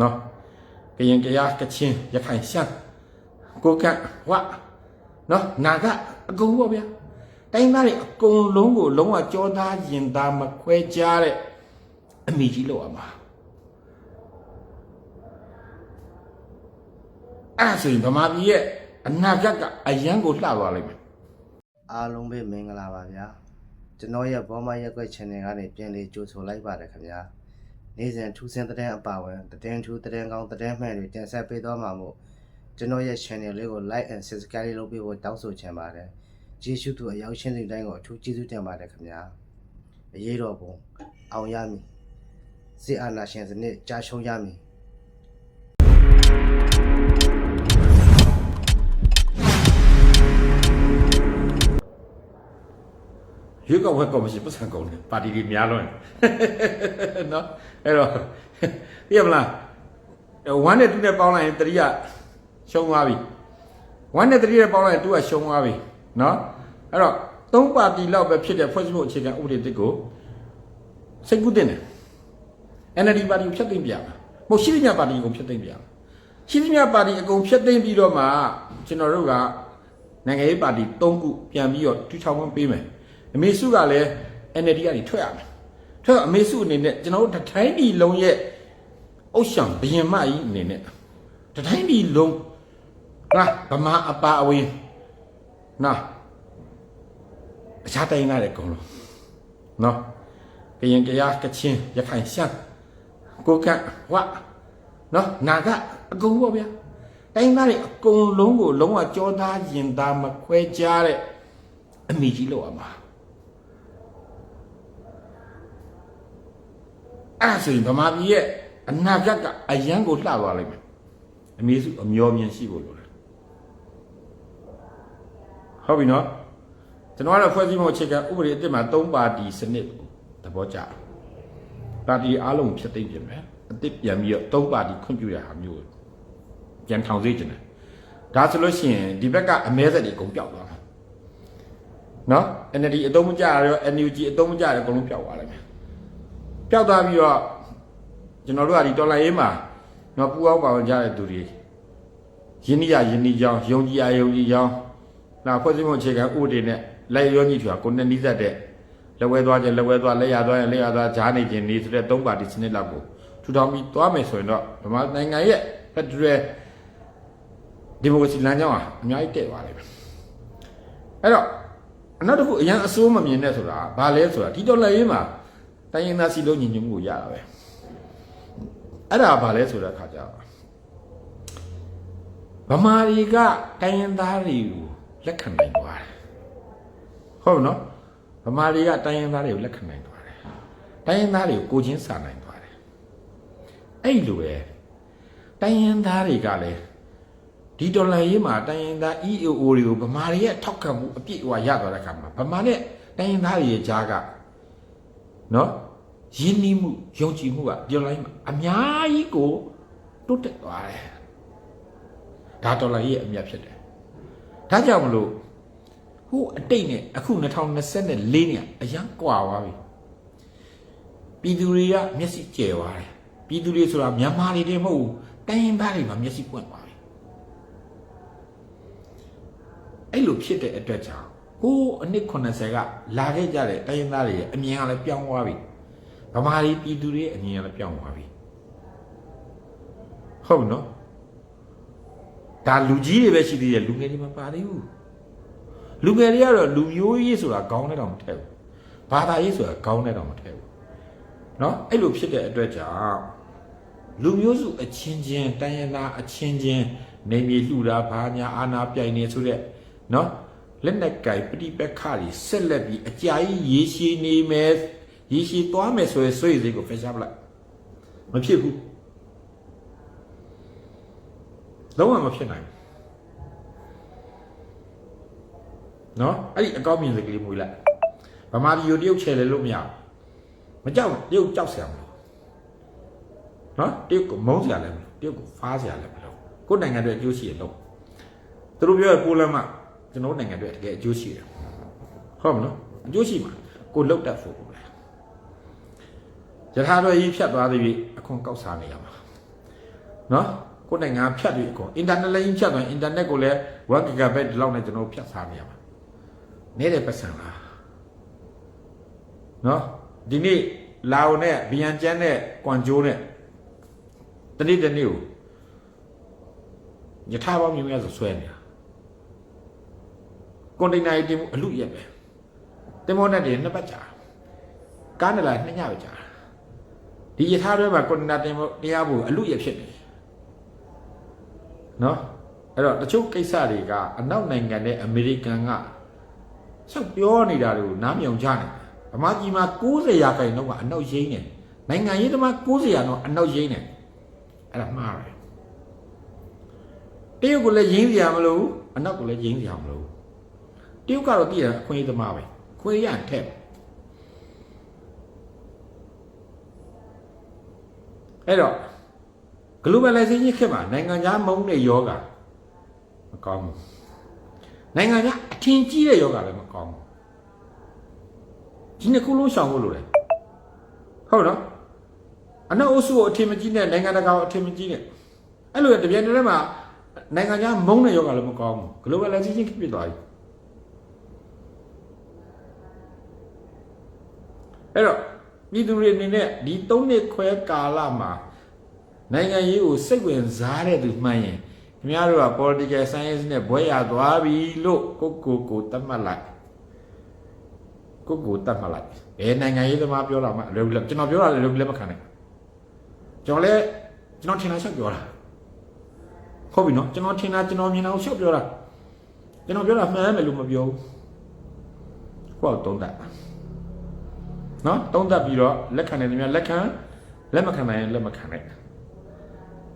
နော်ကရင်ကယားကချင်းရခိုင်ရှမ်းကိုကန့်ဝနော်နာကအကုန်ပေါ့ဗျာတိုင်းသားတွေအကုန်လုံးကိုလုံးဝကြောသားရင်သားမခွဲခြားတဲ့အမိကြီးလောက်ရမှာအဲ့ဒါဆိုရင်ဗမာပြည်ရဲ့အနာဂတ်ကအယံကိုလှသွားလိမ့်မယ်အားလုံးပဲမင်္ဂလာပါဗျာကျွန်တော်ရဲ့ဘောမရက်ွက် channel ကနေပြန်လေးကြိုဆိုလိုက်ပါတယ်ခင်ဗျာ နေ့စဉ်ထူးဆန်းတဲ့အပါဝင်သတင်းထူးသတင်းကောင်းသတင်းမှန်တွေတင်ဆက်ပေးသွားမှာမို့ကျွန်တော်ရဲ့ channel လေးကို like and subscribe လုပ်ပေးဖို့တောင်းဆိုချင်ပါတယ်ကျေးဇူးတူအရောက်ရှင်းတဲ့တိုင်းကိုအထူးကျေးဇူးတင်ပါတယ်ခင်ဗျာအရေးတော်ပုံအောင်ရမည်စစ်အာဏာရှင်စနစ်ကြာရှုံးရမည် ရွေးကောက်ပွဲကော်မရှင်ပတ်စံကုန်တယ်ပါတီတွေများလွန်းတယ်နော်အဲ့တော့သိရမလားဝမ်းနဲ့တူနဲ့ပေါင်းလိုက်ရင်တတိယရှုံးသွားပြီဝမ်းနဲ့တတိယပေါင်းလိုက်ရင်တူကရှုံးသွားပြီနော်အဲ့တော့သုံးပါတီလောက်ပဲဖြစ်တဲ့ဖွဲ့စည်းမှုအခြေခံဥပဒေတစ်ကိုစိတ်ကူးတင်တယ် NLD ပါတီကိုဖျက်သိမ်းပြရမှာမဟုတ်ရှိသမျှပါတီကိုဖျက်သိမ်းပြရမှာရှိသမျှပါတီအကုန်ဖျက်သိမ်းပြီးတော့မှကျွန်တော်တို့ကနိုင်ငံရေးပါတီ၃ခုပြန်ပြီးတော့တူထောင်ခွင့်ပေးမယ် အမေစုကလည်း NLD ကနေထွက်ရမယ်ထွက်တော့အမေစုအနေနဲ့ကျွန်တော်တို့တစ်တိုင်းပြည်လုံးရဲ့အုတ်ရှံဘရင်မကြီးအနေနဲ့တစ်တိုင်းပြည်လုံးဟာဗမာအပါအဝင်နော်အခြားတိုင်းသားတွေအကုန်လုံးနော်ကရင်ကယားကချင်းရခိုင်ရှမ်းကိုကန့်ဝနော်နာကအကုန်ပေါ့ဗျာတိုင်းသားတွေအကုန်လုံးကိုလုံးဝကြောသားရင်သားမခွဲခြားတဲ့အမိကြီးလောက်ရမှာ အဲ့ဒါဆိုရင်ဗမာပြည်ရဲ့အနာဂတ်ကအယံကိုလှသွားလိမ့်မယ်အမေစုအမျောမြင်ရှိဖို့လိုတယ်ဟုတ်ပြီနော်ကျွန်တော်ကတော့ဖွဲ့စည်းမှုအခြေခံဥပဒေအစ်စ်မှာ၃ပါတီစနစ်ကိုသဘောကျတယ်ပါတီအားလုံးဖြစ်သိမ့်ပြင်မယ်အစ်စ်ပြန်ပြီးတော့၃ပါတီခွင့်ပြုရဟာမျိုးကိုပြန်ထောင်စေချင်တယ်ဒါဆိုလို့ရှိရင်ဒီဘက်ကအမဲဆက်တွေအကုန်ပျောက်သွားမှာနော် NLD အတုံးမကြရရော NUG အတုံးမကြရအကုန်လုံးပျောက်သွားလိမ့်မယ် ပျောက်သွားပြီးတော့ကျွန်တော်တို့ကဒီတော်လိုင်းရေးမှာနော်ပူအောင်ပါဝင်ကြတဲ့သူတွေယင်းနီးရယင်းနီးကြောင်းယုံကြည်ရယုံကြည်ကြောင်းနောက်ဖွဲ့စည်းမှုအခြေခံဥပဒေနဲ့လက်ရောညီထွာကိုနဲ့နီးစပ်တဲ့လက်ဝဲသွားခြင်းလက်ဝဲသွားလက်ရသွားရင်လက်ရသွားဂျားနေခြင်းနေဆိုတဲ့သုံးပါတီစနစ်လောက်ကိုထူထောင်ပြီးသွားမယ်ဆိုရင်တော့ဗမာနိုင်ငံရဲ့ဖက်ဒရယ်ဒီမိုကရေစီလမ်းကြောင်းဟာအများကြီးတည့်သွားလိမ့်မယ်အဲ့တော့နောက်တစ်ခုအရန်အစိုးမမြင်နဲ့ဆိုတာဘာလဲဆိုတာဒီတော်လှန်ရေးမှာ တိုင်းရင်းသားစီလုံးညီညွတ်မှုကိုရတာပဲအဲ့ဒါဘာလဲဆိုတဲ့အခါကျတော့ဗမာတွေကတိုင်းရင်းသားတွေကိုလက်ခံနိုင်သွားတယ်ဟုတ်နော်ဗမာတွေကတိုင်းရင်းသားတွေကိုလက်ခံနိုင်သွားတယ်တိုင်းရင်းသားတွေကိုကိုချင်းစာနိုင်သွားတယ်အဲ့လိုပဲတိုင်းရင်းသားတွေကလည်းဒီဒေါ်လာရေးမှာတိုင်းရင်းသား EAO တွေကိုဗမာတွေရဲ့ထောက်ခံမှုအပြည့်အဝရသွားတဲ့အခါမှာဗမာနဲ့တိုင်းရင်းသားတွေရဲ့ကြားက နော်ယဉ်နီးမှုယုံကြည်မှုကပြောလိုက်မှာအများကြီးကိုတိုးတက်သွားတယ်ဒါဒေါ်လာရဲ့အမြတ်ဖြစ်တယ်ဒါကြောင့်မလို့ဟိုအတိတ်နဲ့အခု2024နဲ့အရန်ကွာသွားပြီပြည်သူတွေကမျက်စိကျယ်သွားတယ်ပြည်သူတွေဆိုတာမြန်မာတွေတည်းမဟုတ်ဘူးတိုင်းရင်းသားတွေမှာမျက်စိပွင့်သွားပြီအဲ့လိုဖြစ်တဲ့အတွက်ကြောင့် ဟိုးအနည်း80ကလာခဲ့ကြတဲ့တိုင်းရင်းသားတွေရဲ့အမြင်ကလည်းပြောင်းသွားပြီဗမာတွေပြည်သူတွေရဲ့အမြင်ကလည်းပြောင်းသွားပြီဟုတ်နော်ဒါလူကြီးတွေပဲရှိသေးတယ်လူငယ်တွေမပါသေးဘူး လူငယ်တွေကတော့လူမျိုးရေးဆိုတာခေါင်းနဲ့တော့မထည့်ဘူးဘာသာရေးဆိုတာခေါင်းနဲ့တော့မထည့်ဘူးเนาะအဲ့လိုဖြစ်တဲ့အတွက်ကြောင့်လူမျိုးစုအချင်းချင်းတိုင်းရင်းသားအချင်းချင်းနေမြေလှူတာဘာညာအာနာပြိုင်နေဆိုတဲ့เนาะ လက်နက်ကင်ပဋိပက္ခတွေဆက်လက်ပြီးအကြာကြီးရေရှည်နေမယ်ရေရှည်သွားမယ်ဆိုရင်ဆွေးစိတ်ကိုဖယ်ရှားပလိုက်မဖြစ်ဘူးလုံးဝမဖြစ်နိုင်ဘူးနော်အဲ့ဒီအကောင့်မြင်စကလေးမွေးလိုက်ဗမာပြည်ကိုတရုတ်ချယ်လဲလို့မရဘူးမကြောက်တရုတ်ကြောက်ဆရာမလို့နော်တရုတ်ကိုမုန်းဆရာလည်းမလို့တရုတ်ကိုဖားဆရာလည်းမလို့ကိုယ်နိုင်ငံအတွက်အကျိုးရှိရလို့သူတို့ပြောရပိုလန်မှာ ကျွန်တော်နိုင်ငံအတွက်တကယ်အကျိုးရှိတယ်ဟုတ်မနော်အကျိုးရှိမှာကိုလောက်တတ်ဖို့ပဲယထာတော်ကြီးဖြတ်သွားသည်ဖြင့်အခွန်ကောက်စားနေရမှာနော်ကိုယ်နိုင်ငံဖြတ်ပြီးအကုန်အင်တာနက်လည်းဖြတ်သွားအင်တာနက်ကိုလည်း 1 GB ဒီလောက်နဲ့ကျွန်တော်ဖြတ်စားနေရမှာနေတဲ့ပတ်စံလားနော်ဒီနေ့လာအိုနဲ့ဗီယန်ကျန်းနဲ့ကွမ်ဂျိုးနဲ့တနေ့တနေ့ကိုယထာပေါင်းမျိုးများဆိုဆွဲနေတာ ကွန်တိန်နာတင်မှုအလူရက်ပဲတင်မောနဲ့တင်နှစ်ပတ်ကြာကားနဲ့လာနှစ်ညပဲကြာဒီယထာတွေမှာကွန်တိန်နာတင်မှုတရားဖို့အလူရက်ဖြစ်နေတယ်နော်အဲ့တော့တချို့ကိစ္စတွေကအနောက်နိုင်ငံနဲ့အမေရိကန်ကဆက်ပြောနေတာတွေကိုနားမြောင်ကြနေတယ်ဗမာပြည်မှာ90ရာခိုင်နှုန်းကအနောက်ရင်းနေနိုင်ငံရေးသမား90ရာနှုန်းအနောက်ရင်းနေအဲ့ဒါမှားတယ်တရုတ်ကလည်းရင်းစရာမလိုဘူးအနောက်ကလည်းရင်းစရာမလိုဘူး တရုတ်ကတော့တည်ရအခွင့်အရေးသမားပဲခွင့်ရထက်အဲ့တော့ globalization ခေတ်မှာနိုင်ငံခြားမုန်းတဲ့ယောဂမကောင်းဘူးနိုင်ငံခြားအထင်ကြီးတဲ့ယောဂလည်းမကောင်းဘူးဒီနှစ်ခုလုံးရှောင်ဖို့လိုတယ်ဟုတ်နော်အနောက်အုပ်စုကိုအထင်မကြီးနဲ့နိုင်ငံတကာကိုအထင်မကြီးနဲ့အဲ့လိုတပြိုင်တည်းမှာနိုင်ငံခြားမုန်းတဲ့ယောဂလည်းမကောင်းဘူး globalization ခေတ်ဖြစ်သွားပြီ အဲ့တော့ပြည်သူတွေအနေနဲ့ဒီ၃နှစ်ခွဲကာလမှာနိုင်ငံရေးကိုစိတ်ဝင်စားတဲ့သူမှန်းရင်ခင်ဗျားတို့က political science နဲ့ဘွဲရသွားပြီလို့ကိုကိုကိုတတ်မှတ်လိုက်ကိုကိုတတ်မှတ်လိုက်ဘယ်နိုင်ငံရေးသမားပြောတာမှအလွယ်ဘူးကျွန်တော်ပြောတာလည်းလွယ်ဘူးလည်းမခံနိုင်ကျွန်တော်လည်းကျွန်တော်ထင်တာချက်ပြောတာဟုတ်ပြီနော်ကျွန်တော်ထင်တာကျွန်တော်မြင်တာကိုချက်ပြောတာကျွန်တော်ပြောတာမှန်တယ်လို့မပြောဘူးကိုယ့်တုံးတတ် နော်တုံးတတ်ပြီးတော့လက်ခံတယ်များလက်ခံလက်မခံနိုင်ရင်လက်မခံနိုင်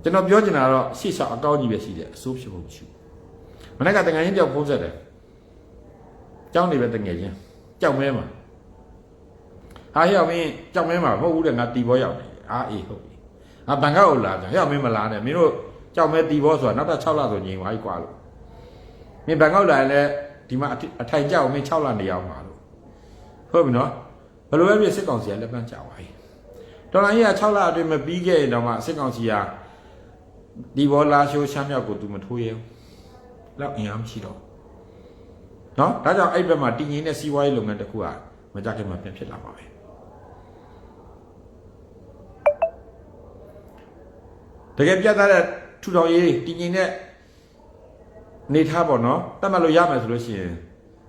ကျွန်တော်ပြောချင်တာတော့ရှေ့လျှောက်အကောင်းကြီးပဲရှိတယ်အစိုးဖြစ်ဖို့မရှိဘူးမနေ့ကတငယ်ချင်းကြောက်ဖုံးဆက်တယ်ကြောင်းနေပဲတငယ်ချင်းကြောက်မဲမှာဟာဟဲ့မင်းကြောက်မဲမှာမဟုတ်ဘူးတဲ့ငါတီဘောရောက်တယ်အာအေးဟုတ်ပြီငါဘန်ကောက်ကိုလာကြဟဲ့မင်းမလာနဲ့မင်းတို့ကြောက်မဲတီဘောဆိုတာနောက်ထပ်6လဆိုညင်သွားပြီကွာလို့မင်းဘန်ကောက်လာရင်လည်းဒီမှာအထိုင်ကြောက်မင်း6လနေအောင်ပါလို့ဟုတ်ပြီနော် ဘယ်လိုပဲဖြစ်စစ်ကောင်စီကလက်ပန်းကြပါပြီတော်လိုင်းကြီးက6လအတွင်းမပြီးခဲ့ရင်တော့မှစစ်ကောင်စီကဒီဘောလာရှိုးရှမ်းမြောက်ကိုသူမထိုးရဲဘူးလောက်အင်အားမရှိတော့နော်ဒါကြောင့်အဲ့ဘက်မှာတည်ငြိမ်တဲ့စီးပွားရေးလုပ်ငန်းတစ်ခုကမကြခင်မှာပြန်ဖြစ်လာပါပဲတကယ်ပြတ်သားတဲ့ထူထောင်ရေးတည်ငြိမ်တဲ့နေထားပေါ့နော်တတ်မှတ်လို့ရမယ်ဆိုလို့ရှိရင်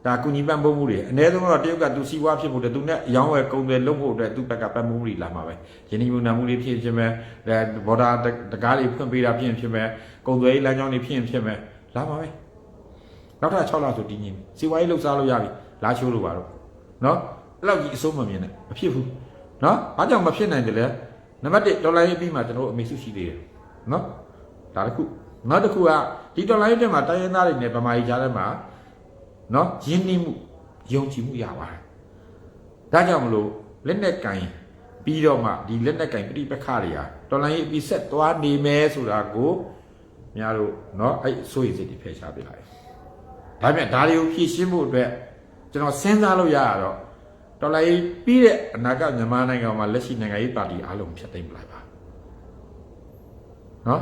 ဒါကုညီပံ့ပိုးမှုတွေအ ਨੇ ဆုံးတော့တရုတ်ကသူစီးပွားဖြစ်ဖို့တဲ့သူနဲ့အယောင်းဝယ်ကုန်တယ်လုပ်ဖို့အတွက်သူ့ဘက်ကပံ့ပိုးမှုတွေလာမှာပဲယင်းဒီမူနာမှုတွေဖြစ်ဖြစ်မဲ့ဘော်ဒါတကားတွေဖွင့်ပေးတာဖြစ်ဖြစ်မဲ့ကုန်သွယ်ရေးလမ်းကြောင်းတွေဖြစ်ဖြစ်မဲ့လာမှာပဲနောက်ထပ်6လဆိုတည်ငြိမ်စီးပွားရေးလှုပ်ရှားလို့ရပြီလာချိုးလို့ပါတော့နော်အဲ့လောက်ကြီးအစိုးမမြင်နဲ့မဖြစ်ဘူးနော်ဘာကြောင့်မဖြစ်နိုင်တယ်လဲနံပါတ်1ဒေါ်လာရေးပြီးမှကျွန်တော်တို့အမေစုရှိသေးတယ်နော်ဒါတစ်ခုနောက်တစ်ခုကဒီဒေါ်လာရေးတက်မှာတိုင်းရင်းသားတွေနဲ့ဗမာကြီးကြားထဲမှာ နော်ယဉ်နှီးမှုယုံကြည်မှုရပါတယ်ဒါကြောင့်မလို့လက်နဲ့ကင်ပြီးတော့မှဒီလက်နဲ့ကင်ပြိပခတွေဟာတော်လိုင်းရေးအပြီးဆက်သွားနေမယ်ဆိုတာကိုများတို့နော်အဲ့ဆိုရည်စစ်တွေဖယ်ရှားပြလိုက်ဒါပေမဲ့ဒါတွေကိုဖြည့်ရှင်းဖို့အတွက်ကျွန်တော်စဉ်းစားလို့ရရတော့တော်လိုင်းပြီးတဲ့အနာဂတ်မြန်မာနိုင်ငံမှာလက်ရှိနိုင်ငံရေးပါတီအားလုံးဖျက်သိမ်းပလိုက်ပါနော်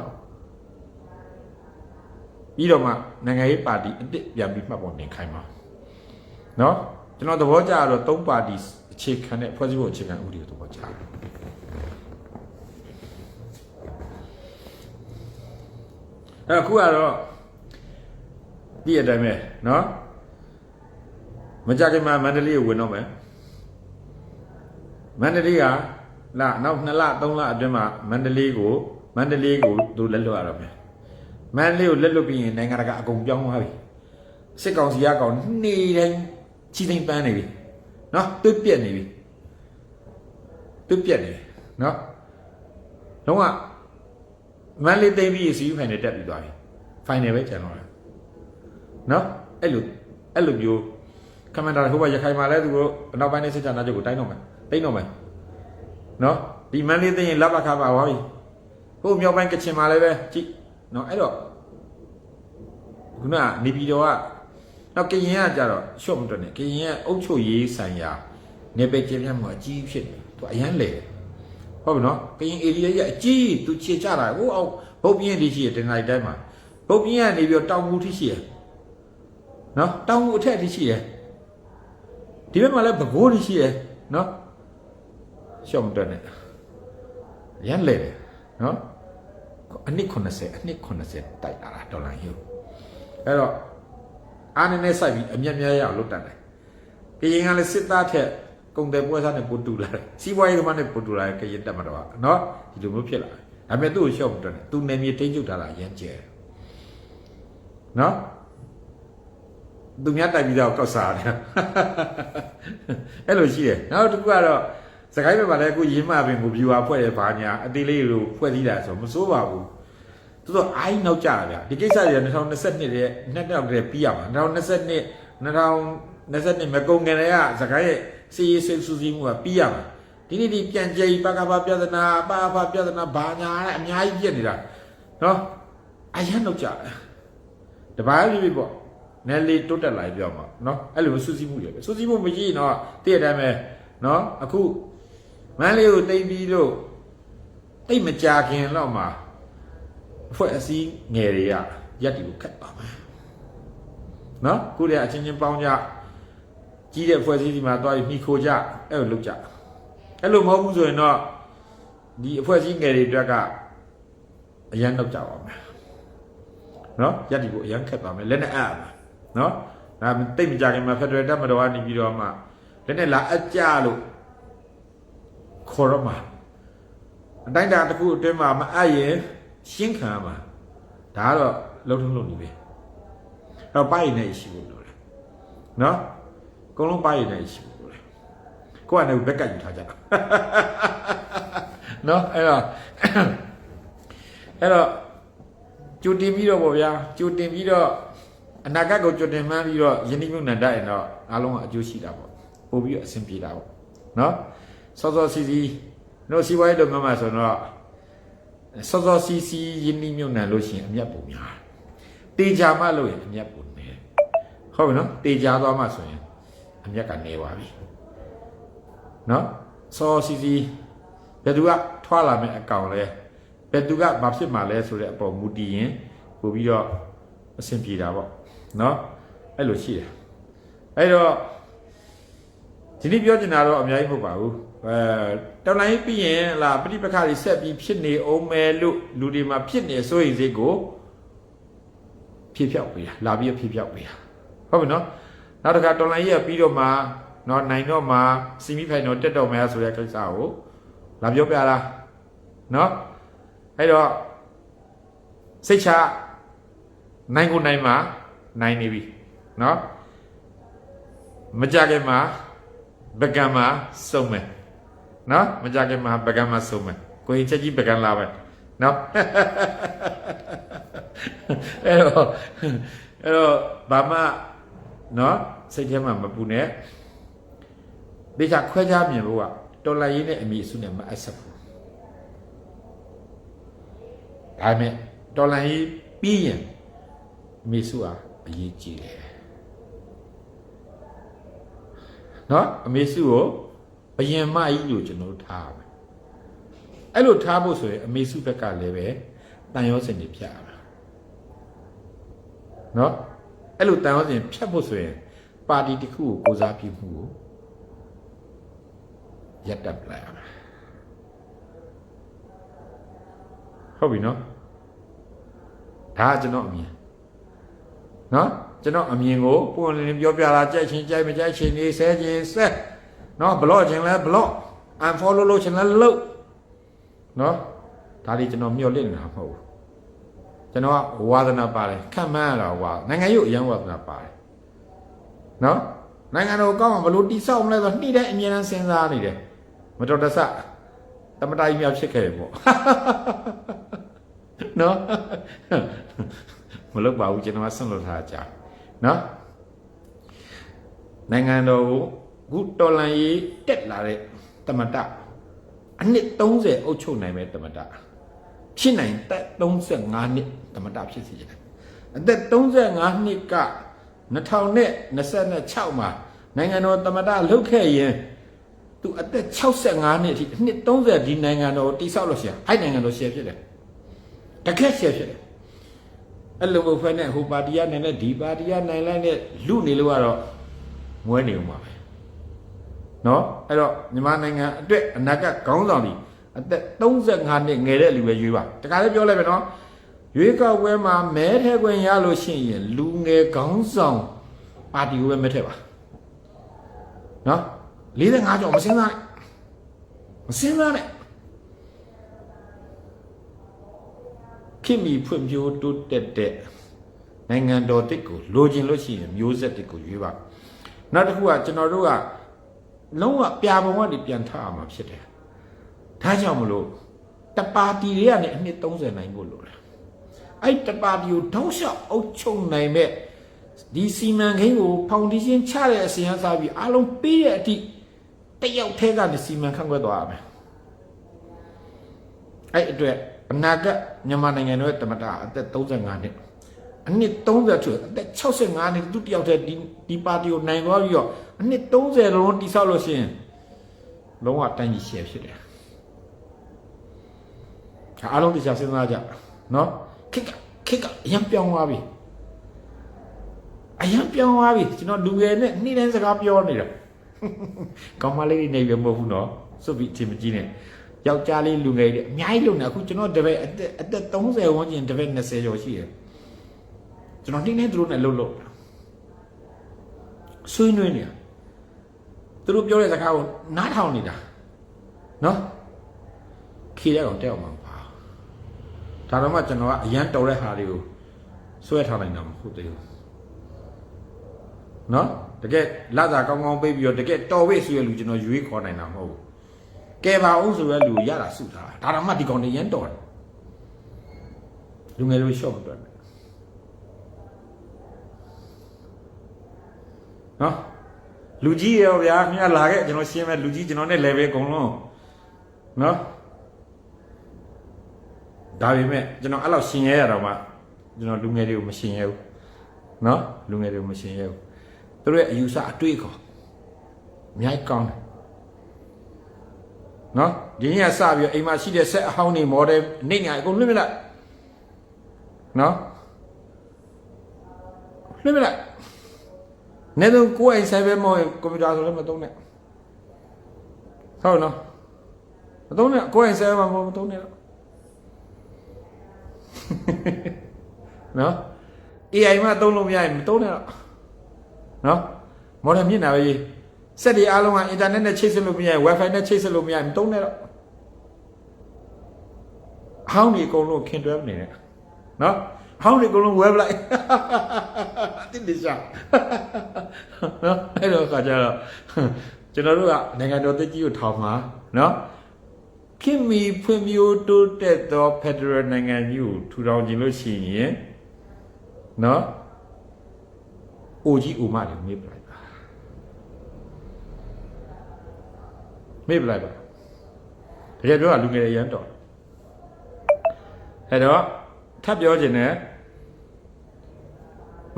ပြီးတော့မှနိုင်ငံရေးပါတီအစ်စ်ပြန်ပြီးမှတ်ပေါ်နေခိုင်းပါနော်ကျွန်တော်သဘောကျတော့သုံးပါတီအခြေခံတဲ့ဖွဲ့စည်းပုံအခြေခံဥပဒေကိုသဘောကျတယ်အဲ့အခုကတော့ဒီအတိုင်းပဲနော်မကြခင်မှာမန္တလေးကိုဝင်တော့မယ်မန္တလေးကလာနောက်2လ3လအတွင်းမှာမန္တလေးကိုမန္တလေးကိုသူလက်လွတ်ရတော့မယ် မန်လေးကိုလက်လွတ်ပြီးရင်နိုင်ငံတကာအကုန်ပြောင်းသွားပြီစစ်ကောင်စီကကောင်နေတိုင်းချီသိမ်းပန်းနေပြီနော်တွတ်ပြက်နေပြီတွတ်ပြက်နေပြီနော်လုံးဝမန်လေးသိမ်းပြီးစီးဖိုင်နယ်တက်ပြီးသွားပြီဖိုင်နယ်ပဲကျန်တော့တယ်နော်အဲ့လိုအဲ့လိုမျိုးကမန်ဒါဟိုဘရခိုင်မှာလဲသူတို့အနောက်ပိုင်းနဲ့စစ်ကြနာချုပ်ကိုတိုင်းတော့မယ်တိတ်တော့မယ်နော်ဒီမန်လေးသိမ်းရင်လက်ပခါပါသွားပြီဟိုမြောက်ပိုင်းကချင်မှာလည်းပဲကြည့် နော်အဲ့တော့ခုနကနေပြည်တော်ကနောက်ကရင်ကကြတော့ရှော့မတွက်နဲ့ကရင်ကအုတ်ချုပ်ရေးဆိုင်ရာနေပယ်ကျင်းပြတ်မှုအကြီးဖြစ်နေသူအရန်လေတဟုတ်ပြီနော်ကရင် area ကြီးအကြီးသူခြေချတာဟိုအောင်ဘုတ်ပြင်းလေးရှိတယ်တင်လိုက်တိုင်းမှာဘုတ်ပြင်းကနေပြီးတော့တောင်မူထိရှိတယ်နော်တောင်မူအထက်ထိရှိတယ်ဒီဘက်မှာလည်းဘကိုးထိရှိတယ်နော်ရှော့မတက်နဲ့ရန်လေတယ်နော် အနည်း90အနည်း90တိုက်လာတာဒေါ်လာယူအဲ့တော့အားနည်းနည်းစိုက်ပြီးအမျက်များရအောင်လုပ်တတ်တယ်ကရင်ကလည်းစစ်သားထက်ကုန်တယ်ပွဲစားနဲ့ပို့တူလာတယ်စီးပွားရေးသမားနဲ့ပို့တူလာတယ်ကရင်တက်မှာတော့နော်ဒီလိုမျိုးဖြစ်လာတယ်ဒါပေမဲ့သူ့ကိုရှော့မတက်နဲ့သူနယ်မြေထိန်းချုပ်ထားတာအရင်ကျဲတယ်နော်သူများတိုက်ပြီးတော့ကောက်စားတယ်အဲ့လိုရှိတယ်နောက်တစ်ခုကတော့ စကိုင်းဘက်မှာလည်းအခုရင်းမပင်ကို viewer ဖွဲ့ရပါညာအသေးလေးလိုဖွဲ့စည်းတာဆိုမစိုးပါဘူးသူတို့အိုင်းနောက်ကြတာဗျဒီကိစ္စတွေ2022ရဲ့နှစ်တောက်တည်းပြီးရမှာ2022 2022မကုန်ခင်တည်းကစကိုင်းရဲ့စီရေးစိတ်ဆူစီးမှုကပြီးရမှာဒီနေ့ဒီပြန်ကြည်ပကပပြဿနာပါပပြဿနာဘာညာနဲ့အများကြီးပြစ်နေတာနော်အရန်နောက်ကြတယ်တပိုင်းပြပြပေါ့နယ်လေးတိုးတက်လာပြောမှာနော်အဲ့လိုဆူစီးမှုတွေပဲဆူစီးမှုမရှိရင်တော့တည့်ရတဲ့အတိုင်းပဲနော်အခု မန်းလေးကိုတိတ်ပြီးတော့တိတ်မကြခင်တော့မှအဖွဲ့အစည်းငယ်တွေကရက်တီကိုခတ်ပါမယ်နော်ခုတည်းအချင်းချင်းပေါင်းကြကြီးတဲ့အဖွဲ့အစည်းဒီမှာသွားပြီးမိခိုကြအဲ့လိုလုပ်ကြအဲ့လိုမဟုတ်ဘူးဆိုရင်တော့ဒီအဖွဲ့အစည်းငယ်တွေအတွက်ကအရန်တော့ကြပါမယ်နော်ရက်တီကိုအရန်ခတ်ပါမယ်လက်နဲ့အပ်ပါနော်ဒါတိတ်မကြခင်မှာဖက်ဒရယ်တပ်မတော်ကနေပြီးတော့မှလက်နဲ့လာအကြလို့ ခေါ်တော့မှာအတိုင်းတာတစ်ခုအတွင်းမှာမအပ်ရင်ရှင်းခံရမှာဒါကတော့လုံးထုံးလုံးနေပဲအဲ့တော့ပိုက်နေရှိဖို့လိုတယ်နော်အကုန်လုံးပိုက်နေရှိဖို့လိုတယ်ကိုကလည်းဘက်ကယူထားကြတာနော်အဲ့တော့အဲ့တော့ကြိုတင်ပြီးတော့ဗောဗျာကြိုတင်ပြီးတော့အနာဂတ်ကိုကြိုတင်မှန်းပြီးတော့ယင်းနှိမ့်နှံတတ်ရင်တော့အားလုံးကအကျိုးရှိတာပေါ့ပို့ပြီးတော့အဆင်ပြေတာပေါ့နော် စောစောစီစီတို့စီဝိုင်းလုပ်မှမှာဆိုတော့စောစောစီစီယင်းနှိမ့်နှံလို့ရှိရင်အမျက်ပုံများတေချာမှလို့ရင်အမျက်ပုံနေဟုတ်ပြီနော်တေချာသွားမှဆိုရင်အမျက်ကနေပါပြီနော်စောစီစီဘယ်သူကထွာလာမယ့်အကောင်လဲဘယ်သူကဘာဖြစ်မှာလဲဆိုတဲ့အပေါ်မူတည်ရင်ပို့ပြီးတော့အဆင်ပြေတာပေါ့နော်အဲ့လိုရှိတယ်အဲ့တော့ဒီနေ့ပြောချင်တာတော့အများကြီးမဟုတ်ပါဘူး အဲတော်လိုင်းပြီးရင်လာပြိပခါတွေဆက်ပြီးဖြစ်နေအောင်မယ်လို့လူတွေမှာဖြစ်နေဆိုရင်စိတ်ကိုဖြည့်ဖြောက်ပေးတာလာပြီးဖြည့်ဖြောက်ပေးတာဟုတ်ပြီနော်နောက်တစ်ခါတော်လိုင်းရပြီးတော့မှနော်နိုင်တော့မှစီမီဖိုင်နယ်တက်တော့မယ်ဆိုတဲ့ကိစ္စကိုလာပြောပြတာနော်အဲ့တော့စိတ်ချနိုင်ကိုနိုင်မှာနိုင်နေပြီနော်မကြခင်မှာပကံမှာစုံမယ် နော်မကြခင်မှာပကံမဆုံးမယ်ကိုရင်ချက်ကြီးပကံလာပဲနော်အဲ့တော့အဲ့တော့ဘာမှနော်စိတ်ထဲမှာမပူနဲ့ဒေချာခွဲခြားမြင်ဖို့ကတော်လိုက်ရင်းနဲ့အမိအစုနဲ့မအဆက်ဘူးဒါပေမဲ့တော်လိုက်ရင်းပြီးရင်အမိစုဟာအရေးကြီးတယ်နော်အမေစုကို ဘယင်မကြီးလို့ကျွန်တော်တို့ထားရမယ်အဲ့လိုထားဖို့ဆိုရင်အမေစုဘက်ကလည်းပဲတန်ရောစင်တွေဖြတ်ရမယ်နော်အဲ့လိုတန်ရောစင်ဖြတ်ဖို့ဆိုရင်ပါတီတစ်ခုကိုကိုစားပြုမှုကိုရပ်တန့်လိုက်ရမယ်ဟုတ်ပြီနော်ဒါကကျွန်တော်အမြင်နော်ကျွန်တော်အမြင်ကိုပုံလင်းလင်းပြောပြတာကြိုက်ချင်းကြိုက်မကြိုက်ချင်းနေဆဲချင်းဆက် နော်ဘလော့ချင်းလဲဘလော့ unfollow လုပ်ချင်းလဲလုပ်နော်ဒါဒီကျွန်တော်မျှော်လင့်နေတာမဟုတ်ဘူးကျွန်တော်ကဝါသနာပါတယ်ခံမှန်းရတာဝါနိုင်ငံရေးအရန်ဝါသနာပါတယ်နော်နိုင်ငံတော်ကောင်းအောင်ဘလို့တိဆောက်မလဲဆိုနှိတဲ့အမြဲတမ်းစဉ်းစားနေတယ်မတော်တဆတမတိုင်မြောက်ဖြစ်ခဲ့တယ်ပေါ့နော်မလုပ်ပါဘူးကျွန်တော်ကဆွန့်လွတ်ထားကြနော်နိုင်ငံတော်ကို ခုတော်လန်ရေးတက်လာတဲ့တမတအနှစ်30အုပ်ချုပ်နိုင်မဲ့တမတဖြစ်နိုင်တက်35နှစ်တမတဖြစ်စီတယ်အသက်35နှစ်က2026မှာနိုင်ငံတော်တမတလုတ်ခဲ့ရင်သူအသက်65နှစ်အထိအနှစ်30ဒီနိုင်ငံတော်ကိုတိဆောက်လို့ရှိရင်အဲ့နိုင်ငံတော်ရှယ်ဖြစ်တယ်တကက်ရှယ်ဖြစ်တယ်အဲ့လိုဘုဖက်နဲ့ဟိုပါတီကနိုင်လဲဒီပါတီကနိုင်လိုက်နဲ့လူနေလို့ကတော့မွဲနေဦးမှာပဲ နော်အဲ့တော့မြန်မာနိုင်ငံအတွက်အနာဂတ်ခေါင်းဆောင်ဒီအသက်35နှစ်ငယ်တဲ့လူပဲရွေးပါတခါလေးပြောလိုက်ပဲနော်ရွေးကောက်ပွဲမှာမဲထဲခွင့်ရလို့ရှိရင်လူငယ်ခေါင်းဆောင်ပါတီကိုပဲမဲထဲပါနော်45ကျော်မစင်းသားနဲ့မစင်းသားနဲ့ခင်မီဖွံ့ဖြိုးတိုးတက်တဲ့နိုင်ငံတော်တစ်ကိုလိုချင်လို့ရှိရင်မျိုးဆက်တစ်ကိုရွေးပါနောက်တစ်ခုကကျွန်တော်တို့က လုံးဝပြာပုံကနေပြန်ထရမှာဖြစ်တယ်ဒါကြောင့်မလို့တပါတီတွေကနေအနှစ်30နိုင်ဖို့လိုတယ်အဲ့တပါတီကိုထောက်လျှောက်အုပ်ချုပ်နိုင်မဲ့ဒီစီမံကိန်းကိုဖောင်ဒေးရှင်းချတဲ့အစီအစဉ်စားပြီးအားလုံးပြီးတဲ့အထိတယောက်ထဲကနေစီမံခန့်ခွဲသွားရမယ်အဲ့အတွက်အနာဂတ်မြန်မာနိုင်ငံရဲ့တမတာအသက်35နှစ် အနှစ်30ကျော်အသက်65နှစ်သူတယောက်တည်းဒီဒီပါတီကိုနိုင်သွားပြီးတော့အနှစ်30လုံးတိဆောက်လို့ရှိရင်လုံးဝတိုင်းကြီးရှယ်ဖြစ်တယ်ဒါအားလုံးတရားစဉ်းစားကြနော်ခက်ကခက်ကအရင်ပြောင်းသွားပြီအရင်ပြောင်းသွားပြီကျွန်တော်လူငယ်နဲ့နေ့တိုင်းစကားပြောနေတာကောင်းမလေးတွေနေပြီမဟုတ်ဘူးနော်စွတ်ပြီးအချိန်မကြီးနဲ့ယောက်ျားလေးလူငယ်တွေအများကြီးလုံနေအခုကျွန်တော်တပည့်အသက်အသက်30ဝန်းကျင်တပည့်20ကျော်ရှိတယ် ကျွန်တော်နေ့နေ့သူတို့နဲ့လှုပ်လှုပ်ဆွေးနွေးနေတာသူတို့ပြောတဲ့စကားကိုနားထောင်နေတာနော်ခေတဲ့ကောင်တက်အောင်မှာပါဒါတော့မှကျွန်တော်ကအရန်တော်တဲ့ဟာတွေကိုဆွဲထားနိုင်တာမဟုတ်သေးဘူးနော်တကယ်လာသာကောင်းကောင်းပေးပြီးတော့တကယ်တော်ဝိဆိုရလူကျွန်တော်ရွေးခေါ်နိုင်တာမဟုတ်ဘူးကဲပါအောင်ဆိုရလူရတာစုထားတာဒါတော့မှဒီကောင်တွေရန်တော်တယ်လူငယ်တွေရှော့မတွက်နဲ့ နော်လူကြီးရောဗျာခင်ဗျာလာခဲ့ကျွန်တော်ရှင်းမယ်လူကြီးကျွန်တော်နဲ့ level အကုန်လုံးနော်ဒါပေမဲ့ကျွန်တော်အဲ့လောက်ရှင်ရဲရတော့မှကျွန်တော်လူငယ်တွေကိုမရှင်ရဲဘူးနော်လူငယ်တွေကိုမရှင်ရဲဘူးသူတို့ရဲ့အယူဆအတွေ့အခေါ်အများကြီးကောင်းတယ်နော်ဒီနေ့ကစပြီးတော့အိမ်မှာရှိတဲ့ဆက်အဟောင်းတွေ model နေညာအကုန်လွှင့်ပြလိုက်နော်လွှင့်ပြလိုက် နေတော့ကိုယ်အိမ်ဆိုင်ပဲမဟုတ်ရင်ကွန်ပျူတာဆိုလည်းမသုံးနဲ့ဟုတ်နော်မသုံးနဲ့ကိုယ်အိမ်ဆိုင်ပဲမဟုတ်မသုံးနဲ့တော့နော် AI မှာသုံးလို့မရရင်မသုံးနဲ့တော့နော်မော်ဒယ်မြင့်တာပဲစက်တွေအားလုံးကအင်တာနက်နဲ့ချိတ်ဆက်လို့မရရင် Wi-Fi နဲ့ချိတ်ဆက်လို့မရရင်မသုံးနဲ့တော့အဟောင်းဒီအကုန်လုံးခင်တွဲနေတယ်နော်အ ဟောင်းဒီအကုန်လုံး web လိုက်တိတိကျနော်အဲ့တော့ခါကြတော့ကျွန်တော်တို့ကနိုင်ငံတော်တကြီးကိုထောင်မှာနော်ခင်မီဖွံ့ဖြိုးတိုးတက်သော Federal နိုင်ငံကြီးကိုထူထောင်ခြင်းလို့ရှိရင်နော်အိုကြီးအိုမတွေမေးပလိုက်ပါမေးပလိုက်ပါတကယ်ပြောတာလူငယ်တွေရမ်းတော်အဲ့တော့ ထပ်ပြောခြင်းနဲ့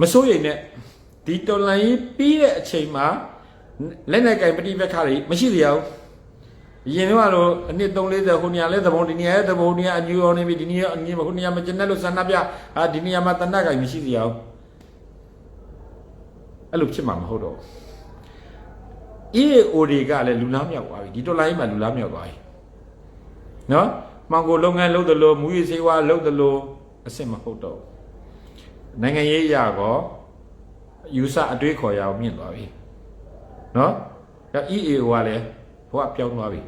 မစိုးရိမ်နဲ့ဒီတော်လိုင်းပြီးတဲ့အချိန်မှာလက်နဲ့ကင်ပဋိပက္ခတွေမရှိသေးဘူးရင်တော့လို့အနှစ်340ခုနေရာလဲသဘုံဒီနေရာရဲ့သဘုံနေရာအညူအောင်နေပြီဒီနေရာအညူခုနေရာမကျင်တဲ့လို့ဆန္ဒပြအာဒီနေရာမှာတဏှတ်ကင်မရှိသေးဘူးအဲ့လိုဖြစ်မှာမဟုတ်တော့အေးအိုတွေကလည်းလူလားမြောက်သွားပြီဒီတော်လိုင်းမှာလူလားမြောက်သွားပြီနော်မောင်ကိုလုပ်ငန်းလုပ်တယ်လို့မူရည်စေဝါလုပ်တယ်လို့ အစ်စ်မဟုတ်တော့နိုင်ငံရေးအရာကောယူဆအတွေးခေါ်ရအောင်မြင့်သွားပြီနော်ဒါ EAO ကလည်းဘဝပြောင်းသွားပြီ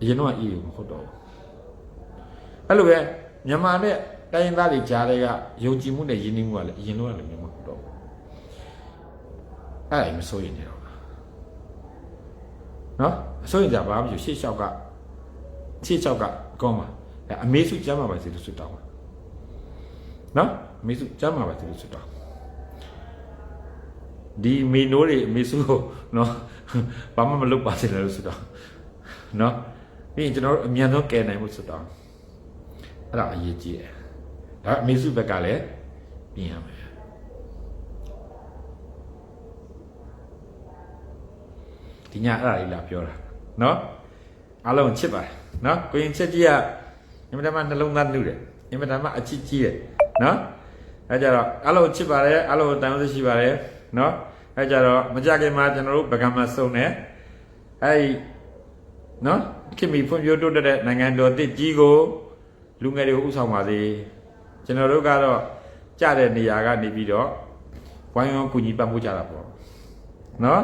အရင်တော့ EAO မဟုတ်တော့ဘူးအဲ့လိုပဲမြန်မာနဲ့တိုင်းရင်းသားတွေကြားတဲ့ကယုံကြည်မှုနဲ့ယဉ်ကျေးမှုကလည်းအရင်တော့လည်းမျိုးမဟုတ်တော့ဘူးအဲ့ဒါမစိုးရင်နေတော့နော်အစိုးရင်ကြဘာမှမရှိရှေ့လျှောက်ကရှေ့လျှောက်ကအကောင်းပါအဲအမေစုကျမ်းပါပါစေလို့ဆွတောင်းပါ နော်အမေစုကျမ်းပါပါစေလို့ဆွတောင်းဒီမီနိုးတွေအမေစုကိုနော်ဘာမှမလုပ်ပါစေလို့ဆွတောင်းနော်ပြီးရင်ကျွန်တော်တို့အမြန်ဆုံးကယ်နိုင်မှုဆွတောင်းအဲ့ဒါအရေးကြီးတယ်ဒါအမေစုဘက်ကလည်းပြင်ရမယ်ဒီညအဲ့ဒါလေးလာပြောတာနော်အားလုံးချစ်ပါတယ်နော်ကိုရင်ချစ်ကြီးကအင်မတန်မှနှလုံးသားနှုတယ်အင်မတန်မှအချစ်ကြီးတယ် နော်အဲကြတော့အားလုံးချစ်ပါတယ်အားလုံးတန်ဖိုးရှိပါတယ်နော်အဲကြတော့မကြခင်မှာကျွန်တော်တို့ပကံမှာစုံနေအဲဒီနော်ခင်မီဖွံ့ဖြိုးတိုးတက်တဲ့နိုင်ငံတော်တစ်ကြီးကိုလူငယ်တွေကိုဥဆောင်ပါစေကျွန်တော်တို့ကတော့ကြတဲ့နေရာကနေပြီးတော့ဝိုင်းဝန်းကူညီပံ့ပိုးကြတာပေါ့နော်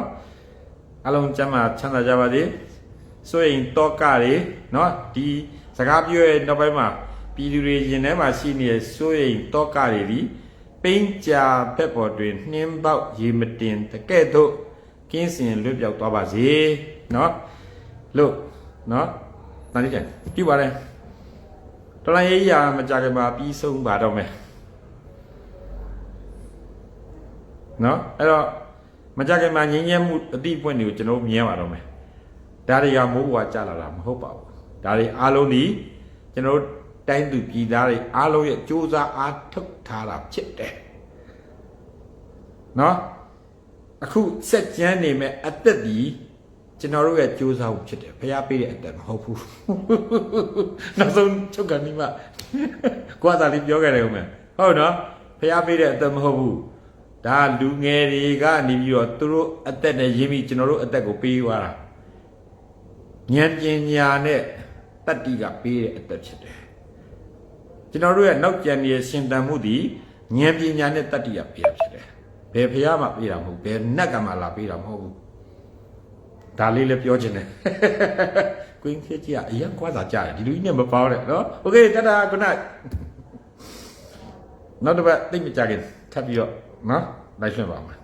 အားလုံးကျမ်းမာချမ်းသာကြပါစေဆိုရင်တော့ကတွေနော်ဒီစကားပြောရဲ့နောက်ပိုင်းမှာ ပြည်သူတွေရင်ထဲမှာရှိနေတဲ့ဆိုရင်တောကတွေဒီပိန်းကြာဖက်ပေါ်တွင်နှင်းပေါက်ရေမတင်တကဲ့သို့ကင်းစင်လွတ်ပြောက်သွားပါစေเนาะလို့เนาะတန်ကြည့်ကြည့်ပါလေတလိုင်းရေးရာမကြခင်မှာပြီးဆုံးပါတော့မယ်เนาะအဲ့တော့ မကြခင်မှာငင်းညက်မှုအတိအပွင့်တွေကိုကျွန်တော်တို့မြင်ရပါတော့မယ်ဒါတွေကမိုးဘွားကြလာတာမဟုတ်ပါဘူးဒါတွေအားလုံးဒီကျွန်တော် တို့တိုင်းသူပြည်သားတွေအားလုံးရဲ့စူးစမ်းအားထုတ်ထားတာဖြစ်တယ်နော်အခုစက်ကြမ်းနေမဲ့အသက်ဒီကျွန်တော်တို့ရဲ့စူးစမ်းမှုဖြစ်တယ်ဖျားပေးတဲ့အသက်မဟုတ်ဘူးနောက်ဆုံးချုပ်ကန်ဒီမှာကိုယ်ကသာလေးပြောခဲ့တယ်ဦးမယ်ဟုတ်နော်ဖျားပေးတဲ့အသက်မဟုတ်ဘူးဒါလူငယ်တွေကနေပြီးတော့သူတို့အသက်နဲ့ရင်းပြီးကျွန်တော်တို့အသက်ကိုပေးသွားတာဉာဏ်ပညာနဲ့တတ္တိကပေးတဲ့အသက်ဖြစ်တယ် ကျွန်တော်တို့ရဲ့နောက်ကျန်နေတဲ့ရှင်တန်မှုဒီဉာဏ်ပညာနဲ့တတ္တိကပေးတာဖြစ်တယ်ဘယ်ဖះမှပေးတာမဟုတ်ဘယ်နတ်ကမှလာပေးတာမဟုတ်ဘူးဒါလေးလည်းပြောချင်တယ်ကွင်းခေကြီးကအရင်ကွာသာကြားတယ်ဒီလူကြီးနဲ့မပေါတဲ့နော်โอเคတတာခုနနောက်တစ်ပတ်သိပ်မကြခင်ထပ်ပြီးတော့နော်လိုက်လွှင့်ပါမယ်